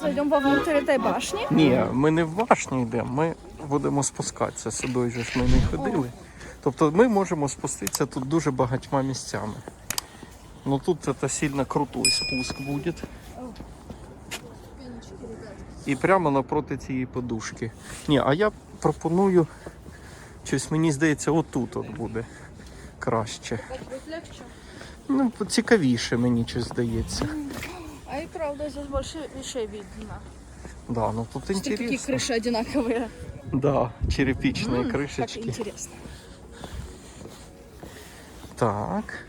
Зайдемо вовнутрь этой башні. Ні, ми не в башні йдемо, ми будемо спускатися. Сюди же ж ми не ходили. Тобто ми можемо спуститися тут дуже багатьма місцями. Ну тут це сильно крутой спуск буде. І прямо напроти цієї подушки. Ні, а я пропоную, щось мені здається, отут от буде краще. Ну, цікавіше мені щось здається А и правда, здесь больше вещей видно. Да, ну тут Что такие интересно. крыши одинаковые. Да, черепичные М, Как крышечки. интересно. Так.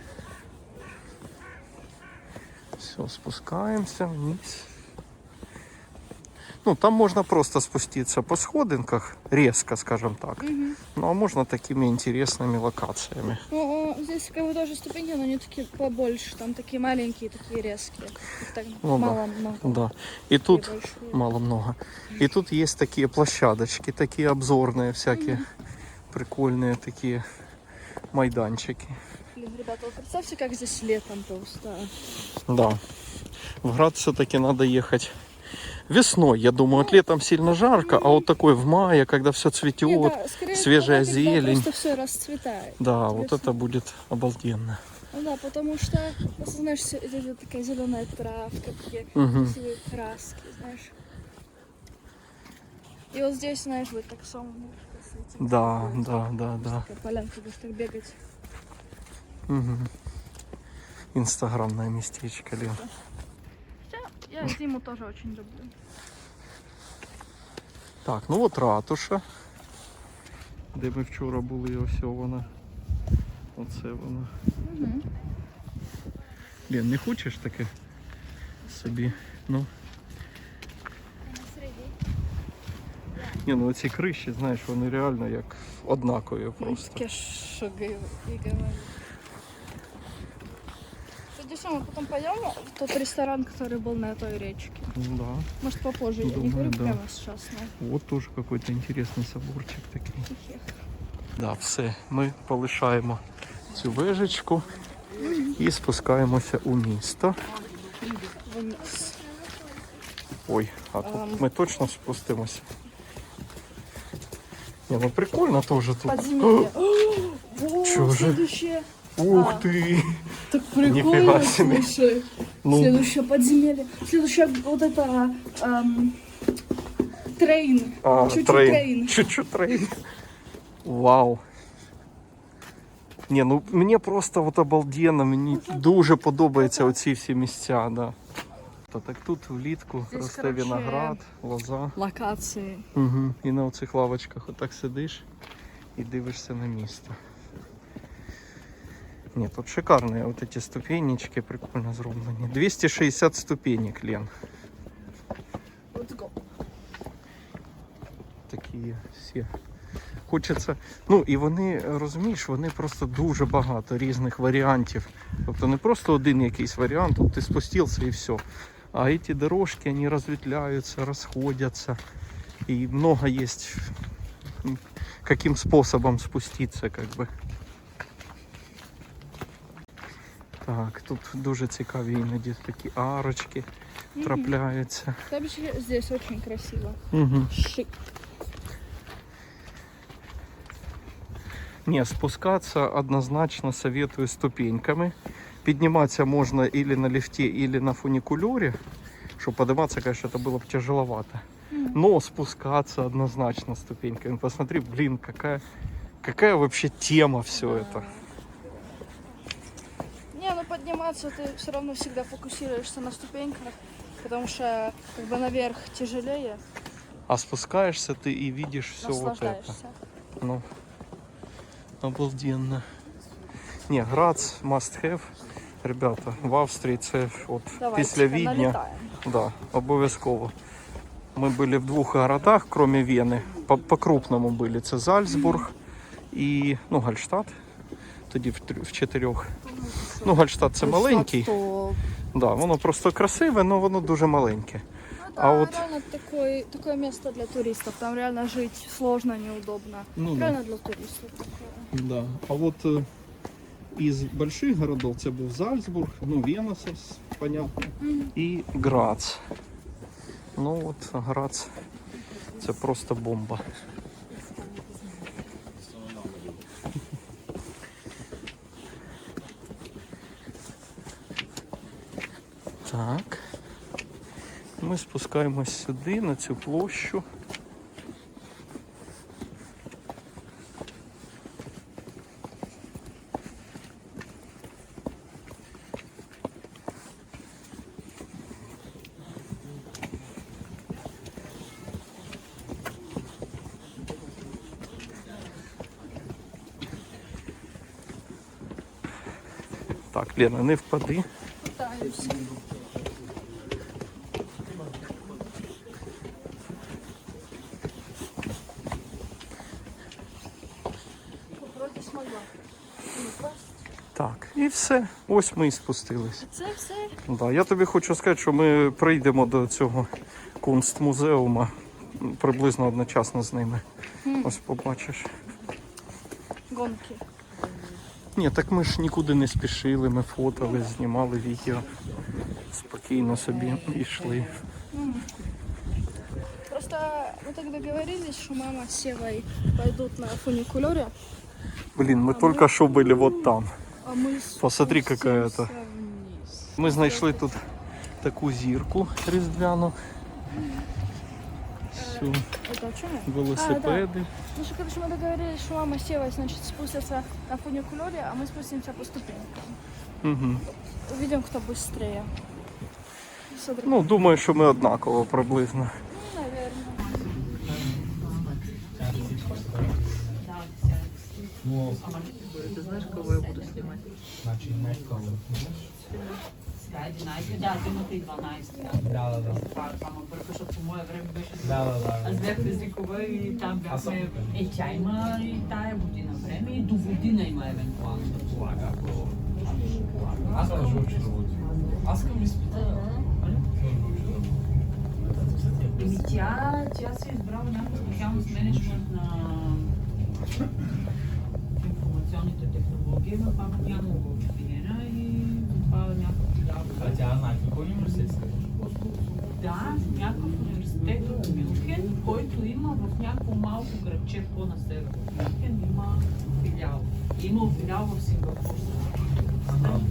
Все, спускаемся вниз. Ну, там можно просто спуститься по сходинках, резко, скажем так. Ну, а можно такими интересными локациями. Ну, здесь как бы тоже ступеньки, но они такие побольше. Там такие маленькие, такие резкие. Их так Ну да. мало много. Да. И тут Такие большие. мало много. И тут есть такие площадочки, такие обзорные всякие, прикольные такие майданчики. Блин, ребята, вот представьте, как здесь летом просто. Да. В Град все-таки надо ехать весной. Я думаю, вот летом сильно жарко, а вот такой в мае, когда все цветет. Не, да, скорее свежая всего, зелень. Просто все расцветает. Да, вот Весной. это будет обалденно. Ну да, потому что, просто, знаешь, всё- здесь вот такая зеленая травка, такие красивые краски, знаешь. И вот здесь, знаешь, будет так солнышко светить. Да, да, да, да. Такая полянка, будешь так бегать. Мгм. Инстаграмное местечко, Лен. Хотя я зиму тоже очень люблю. Так, ну от ратуша, де ми вчора були, ось вона. Оце вона. Угу. Лен, не хочеш таке собі? Ну. Ні, ну оці криші, знаєш, вони реально як однакові просто. Таке шагаю и говорю Кстати, что, мы потом пойдем в тот ресторан, который был на той речке? Ну да. Может, попозже? я не Думаю, говорю да. прямо сейчас, но Вот тоже какой-то интересный соборчик такий. тихих. Да, все. Ми полишаємо цю вежечку і спускаємося у місто. Вниз. Ой, а тут ми точно спустимося. Ні, ну прикольно теж тут. Подземелье. О, Чё же? следующее. Ух А. ти! Так прикольно, себе. слушай. Ну, Следующее подземелье. Следующее вот это эм, трейн. а, Чуть-чуть трейн. трейн. Чуть-чуть трейн. Вау. Ні, ну мені просто от обалденно, мені дуже подобаються оці всі місця, да. Та так тут влітку Здесь, росте короче, виноград, лоза. Локации. Угу. І на оцих лавочках отак сидиш і дивишся на місто. Ні, тут шикарні от эти ступенечки прикольно зроблені. 260 ступенек, Лен. Let's go. Такі всі. Хочеться. Ну і вони, розумієш, вони просто дуже багато різних варіантів. Тобто не просто один якийсь варіант, от ти спустився і все. А эти дорожки, они разветвляются, расходятся. И много есть м, каким способом спуститься, как бы. Так, тут дуже цікаві іноді такі арочки трапляються. Вообще здесь очень красиво. Угу. Шик. Не, спускаться однозначно советую ступеньками. Подниматься можно или на лифте, или на фуникулере. Чтобы подниматься, конечно, это было бы тяжеловато. Но спускаться однозначно ступеньками. Посмотри, блин, какая, какая вообще тема все это. Не, ну подниматься ты все равно всегда фокусируешься на ступеньках, потому что как бы наверх тяжелее, А спускаешься ты и видишь все вот это. наслаждаешься. Ну, обалденно. Не, Грац must have. Ребята, в Австрії це от Давай, після Відня. налетаем. Да, обов'язково. Ми були в двох городах, крім Вени. По, по крупному були. Це Зальцбург і ну, Гальштадт. Тоді в, трьох- в чотирьох. Ну, Гальштадт це маленький. Да, воно просто красиве, але воно дуже маленьке. Ну, А вот- реально такое, такое место для туристов. Там реально жить сложно, неудобно. Ну, да. реально для туристов. такое. Да. А от е, із больших городов це був Зальцбург, ну, Вена, сос- понятно, і Грац. Ну от Грац це просто бомба. Так. Ми спускаємось сюди, на цю площу. Так, Лена, не впади. Так, і все. Ось ми і спустились. Це все. Да, я тобі хочу сказати, що ми прийдемо до цього кунстмузеуму приблизно одночасно з ними. Ось побачиш. Гонки. Ні, так ми ж нікуди не спішили, ми фотали, знімали відео. Спокійно собі йшли. Просто мы так договорились, что мама с Севой пойдут на фуникулере, Блін, ми тільки що були вот там. а мы Посмотри, спустимся какая это. вниз. Ми знайшли тут таку зірку різдвяну. Всю, Это о чем? велосипеди. Ну что, короче, мы договорились, что мама с Севой, значит, спустятся на фуникулере, а мы спустимся по ступенькам. Угу. Увидим, кто быстрее. Смотри. Ну, думаю, що ми однаково приблизно. Ты знаешь, кого я буду снимать? Да, 11, да, Тимоти 12. Да. Да, да, да. Това, само бъркаш, защото по мое време беше... Да, да, да. Аз бях езикова и там бяхме... Е, тя има и тая година време и до година има евентуално да полага. ако-. Аз съм жълчи работи. Аз искам изпита. Еми тя, тя си е избрала някаква специалност менеджмент на информационните технологии, но това няма го обединена и това някаква А филиалка. тя знае какво университет сте? Да, някакъв университет от Мюнхен, който има в някакво малко градче по-на север Мюнхен, има филиал. Има филиал в Сингапур. Там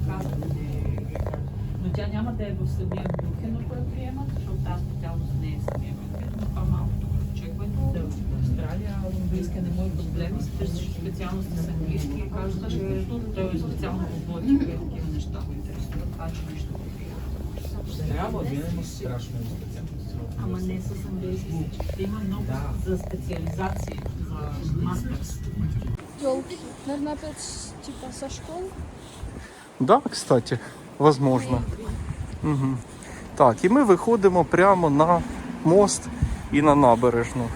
но тя няма да е в самия Мюнхен, ако я приемат, защото тази специалност не е самия Мюнхен, но това малкото градче, което е в Австралия, не му е проблем, и си търсиш специалности с английски и казват, че той е специално по такива неща го интересуват, това че нищо не приема. Трябва, вие има страшно много специалности. Ама не с английски. Ще има много Да. за специализации, за мастерс. Наверное, опять типа со школ. Да, кстати, возможно. Угу. Так, і ми виходимо прямо на мост і на набережну.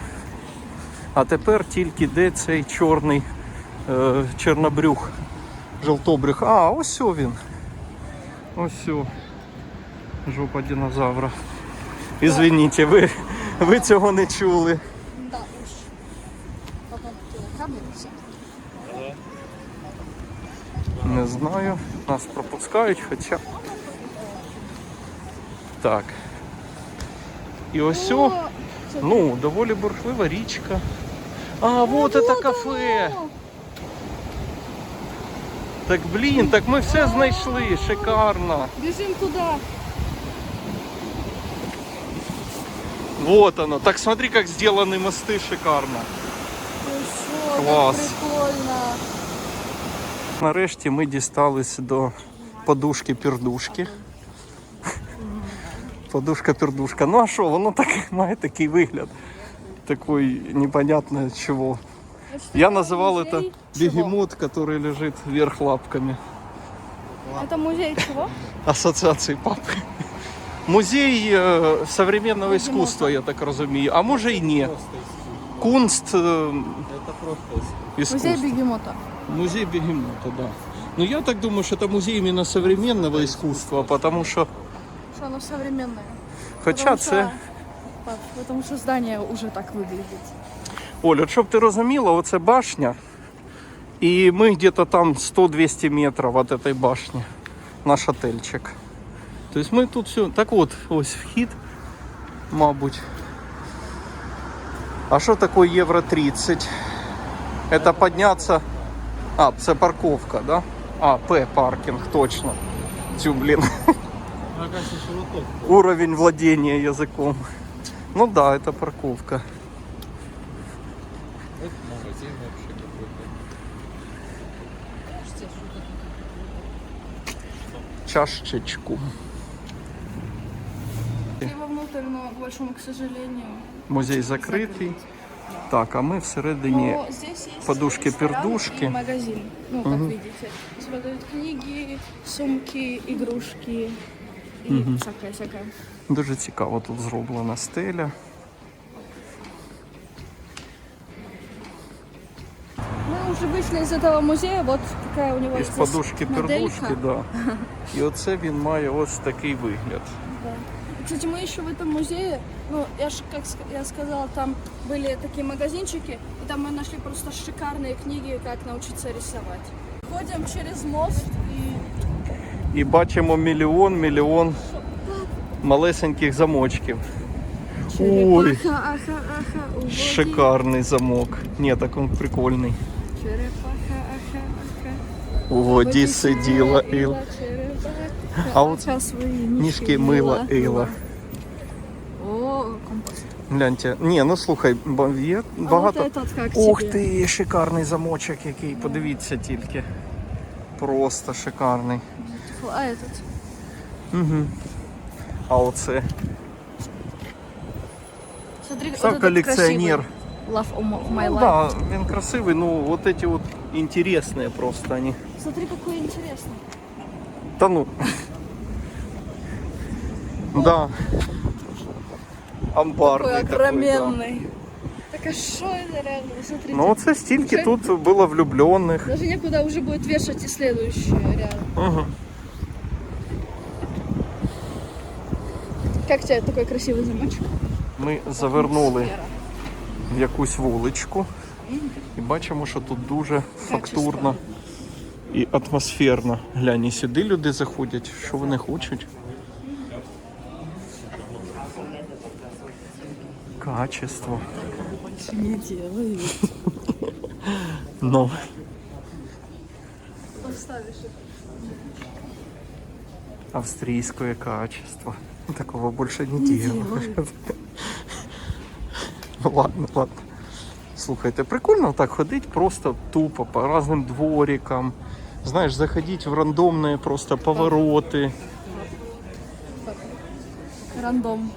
А тепер тільки де цей чорний е, чорнобрюх, жовтобрюх. А, ось він. Ось. Жопа динозавра. Ізвиніть, ви, ви цього не чули. Не знаю. Нас пропускають, хоча. Так. І ось. О, Ну, доволі бурхлива річка. А, вот это кафе. оно. Так блін, так ми все знайшли. Шикарно. Бежим туда. Вот оно. Так смотри, как сделаны мосты шикарно. Ты шо, как Класс. прикольно. Нарешті ми дістались до подушки-пірдушки. Подушка-пірдушка. Ну а що, воно так має такий вигляд. Такий непонятно чого. Это Я что, называл музей это чего? бегемот, который лежит вверх лапками. Это музей чего? Ассоциации пап. Музей е, современного Бегемота. искусства, я так розумію. А може і ні. Кунст е, Це просто искусства. Музей бегемота. Музей бегемота, да. Ну я так думаю, что это музей именно современного искусства, потому что, Что оно современное. хоча Потому це, что- Пап, Потому что здание уже так выглядит. Оля, щоб ти розуміла, оце башня, і ми где-то там 100-200 метрів від этой башні, наш отельчик. Тобто ми тут все, так от, ось вхід, мабуть. А що таке євро 30? Это подняться. А, це парковка, да? А, П паркінг, точно. Цю, блін. Оказывается, широток. Уровень владения языком. Ну да, это парковка. Это магазин вообще какой-то. Чашечку. И вовнутрь, но к большому, к сожалению. Музей закритий. Так, а всередині. Но здесь есть подушки-пердушки. магазин. Ну, как Мгм. видите. Здесь продают книги, сумки, игрушки и Мгм. всякое-всякое. Дуже цікаво тут зроблена стеля. Мы уже вышли из этого музея, вот такая у него Із здесь подушки-пердушки, моделька. да. І оце він має ось такий вигляд. Да. Кстати, мы еще в этом музее, ну, я ж, как ска- я сказала, там были такие магазинчики, и там мы нашли просто шикарные книги, как научиться рисовать. Ходим через мост и І бачимо мільйон, мільйон малесеньких замочків. Ой, шикарний замок. Ні, так він прикольний. У воді сиділа Іла. А от Ніжки мила Іла. Гляньте. Ні, ну слухай, є багато. Ух ти, шикарний замочок який. Подивіться тільки. Просто шикарний. А этот? Угу. А оце. Смотри, Сам вот красивый. Love of my Ну, life. да, він красивий, ну вот эти вот интересные просто они. Смотри, какой интересный. Та ну. Да. Амбарний Такой такой, да. огроменный. Так а что это реально? Вы Смотрите. Ну оце стільки Вже- тут було влюблених. Даже некуда уже будет вешать и следующее рядом. Угу. Как тебе такой красивый замочек? Ми завернули в якусь вуличку і бачимо, що тут дуже фактурно і атмосферно. Глянь, і сюди люди заходять, що вони хочуть. Качество. Не делаю. Ну, Поставишь их. австрийское качество. Такого больше не делаю. Ну ладно, ладно. Слухайте, прикольно так ходить просто тупо по разным дворикам. Знаешь, заходить в рандомные просто повороты. Рандом.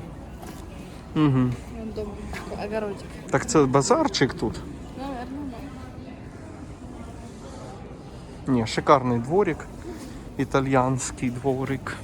Угу. Рандом. Огородик. Так це базарчик тут. Наверное, да. Ні, шикарний дворик. Італьянський дворик.